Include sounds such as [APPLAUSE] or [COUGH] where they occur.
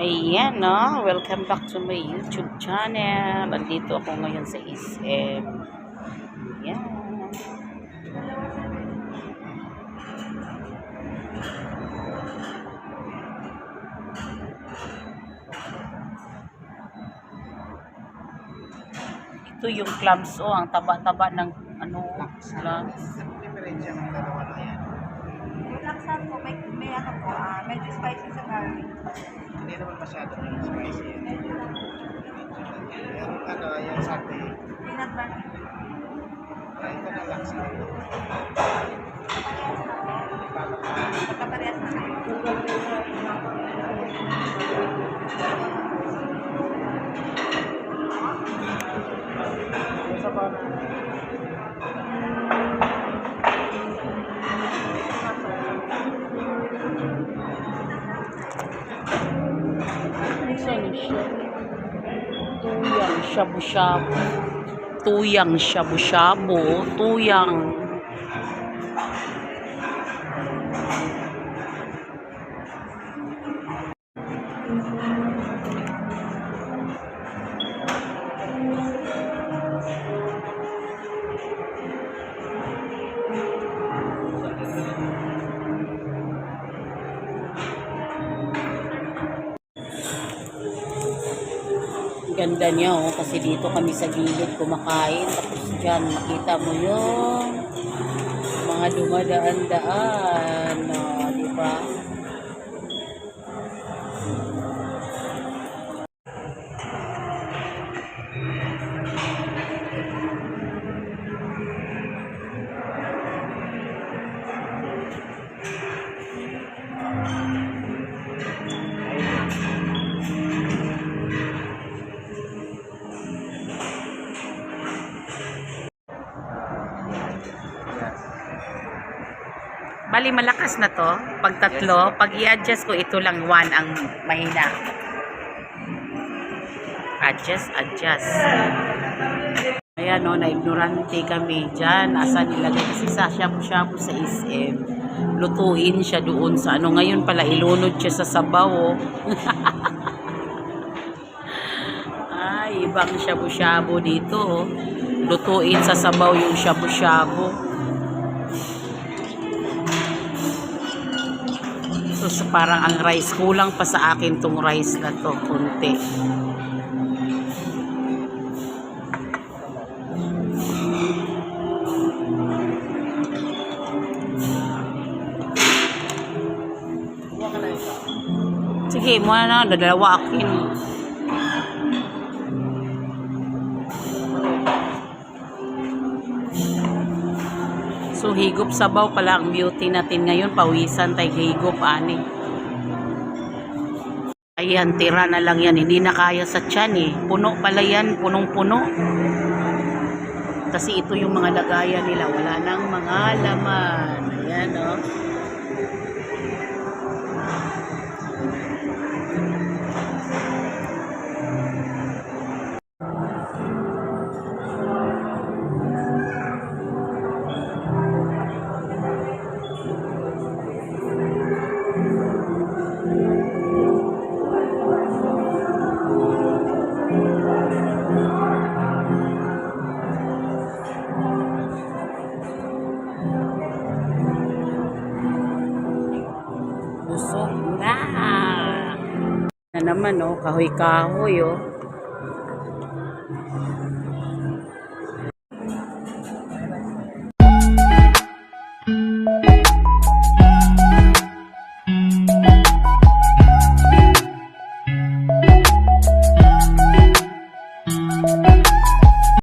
Ayan, no? Welcome back to my YouTube channel. Andito ako ngayon sa SM. Ayan. Ito yung clams, oh. Ang taba-taba ng ano, clams. Diferensya ng dalawa na yan. Yung laksan po, may, may ano po, ah, medyo spicy sa garlic. Hindi naman masyado spicy yan. Medyo lang. Yung ano, yung sate, Peanut butter. ah, ito na lang sa Pagkaparehas na kayo. Saan siya? Tuyang shabu-shabu. Tuyang shabu-shabu. Tuyang. Ganda niya oh, kasi dito kami sa gilid kumakain. Tapos dyan, makita mo yung mga dumadaan-daan. Oh, di ba? Bali, malakas na to. Pag tatlo, pag i-adjust ko, ito lang one ang mahina. Adjust, adjust. Ayan o, na-ignorante kami dyan. Asa nilagay kasi sa shabu-shabu sa SM. Lutuin siya doon sa ano. Ngayon pala, ilunod siya sa sabaw oh. [LAUGHS] Ay, ibang shabu-shabu dito oh. Lutuin sa sabaw yung shabu-shabu. So, parang ang rice, kulang pa sa akin tong rice na to, kunti. Sige, muna na, dadalawa akin. So, higop sabaw pala ang beauty natin ngayon. Pawisan tayo higop, ani. Ayan, tira na lang yan. Hindi na kaya sa tiyan eh. Puno pala yan, punong-puno. Kasi ito yung mga lagayan nila. Wala nang mga laman. Ayan, oh. naman, oh. Kahoy-kahoy, oh.